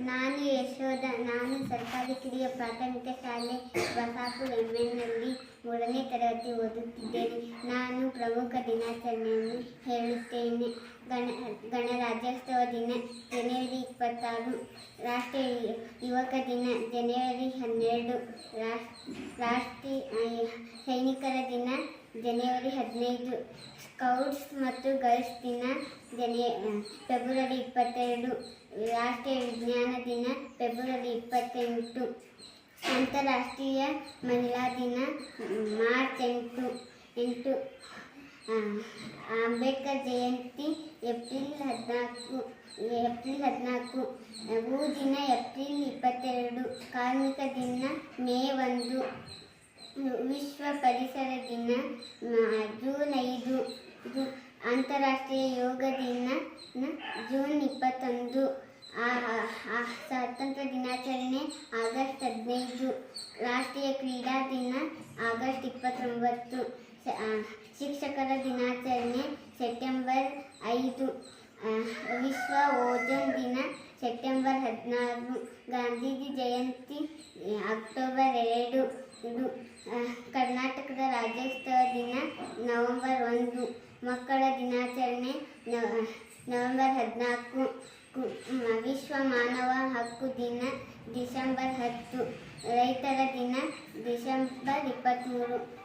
ನಾನು ಯಶೋಧ, ನಾನು ಸರ್ಕಾರಿ ಕಿರಿಯ ಪ್ರಾಥಮಿಕ ಶಾಲೆ ಬಸಾಪು ಎಂಎನ್ನಲ್ಲಿ ಮೂರನೇ ತರಗತಿ ಓದುತ್ತಿದ್ದೇನೆ. ನಾನು ಪ್ರಮುಖ ದಿನಾಚರಣೆಯನ್ನು ಹೇಳುತ್ತೇನೆ. ಗಣ, ಗಣರಾಜ್ಯೋತ್ಸವ ದಿನ, ಜನವರಿ ಇಪ್ಪತ್ತಾರು. ರಾಷ್ಟ್ರೀಯ ಯುವಕ ದಿನ, ಜನವರಿ ಹನ್ನೆರಡು. ರಾಷ್- ರಾಷ್ಟ್ರೀಯ ಸೈನಿಕರ ದಿನ ಜನವರಿ ಹದಿನೈದು ಸ್ಕೌಟ್ಸ್ ಮತ್ತು ಗರ್ಲ್ಸ್ ದಿನ, ಜನೆ ಫೆಬ್ರವರಿ ಇಪ್ಪತ್ತೆರಡು, ರಾಷ್ಟ್ರೀಯ ವಿಜ್ಞಾನ ದಿನ ಫೆಬ್ರವರಿ ಇಪ್ಪತ್ತೆಂಟು, ಅಂತಾರಾಷ್ಟ್ರೀಯ ಮಹಿಳಾ ದಿನ ಮಾರ್ಚ್ ಎಂಟು ಎಂಟು ಅಂಬೇಡ್ಕರ್ ಜಯಂತಿ ಏಪ್ರಿಲ್ ಹದಿನಾಲ್ಕು ಏಪ್ರಿಲ್ ಹದಿನಾಲ್ಕು ಹೂ ದಿನ ಏಪ್ರಿಲ್ ಇಪ್ಪತ್ತೆರಡು, ಕಾರ್ಮಿಕ ದಿನ ಮೇ ಒಂದು. ವಿಶ್ವ ಪರಿಸರ ದಿನ ಜೂನ್ ಐದು. ಅಂತಾರಾಷ್ಟ್ರೀಯ ಯೋಗ ದಿನ ಜೂನ್ ಇಪ್ಪತ್ತೊಂದು. ಸ್ವಾತಂತ್ರ್ಯ ದಿನಾಚರಣೆ ಆಗಸ್ಟ್ ಹದಿನೈದು. ರಾಷ್ಟ್ರೀಯ ಕ್ರೀಡಾ ದಿನ ಆಗಸ್ಟ್ ಇಪ್ಪತ್ತೊಂಬತ್ತು. ಶಿಕ್ಷಕರ ದಿನಾಚರಣೆ ಸೆಪ್ಟೆಂಬರ್ ಐದು. ವಿಶ್ವ ಓಜೋನ್ ದಿನ ಸೆಪ್ಟೆಂಬರ್ ಹದಿನಾರು. ಗಾಂಧೀಜಿ ಜಯಂತಿ ಅಕ್ಟೋಬರ್ ಎರಡು. ಇದು ಕರ್ನಾಟಕದ ರಾಜ್ಯೋತ್ಸವ ದಿನ ನವೆಂಬರ್ ಒಂದು. ಮಕ್ಕಳ ದಿನಾಚರಣೆ ನವ- ನವೆಂಬರ್ ಹದಿನಾಲ್ಕು. ವಿಶ್ವ ಮಾನವ ಹಕ್ಕು ದಿನ ಡಿಸೆಂಬರ್ ಹತ್ತು. ರೈತರ ದಿನ ಡಿಸೆಂಬರ್ ಇಪ್ಪತ್ತ್ಮೂರು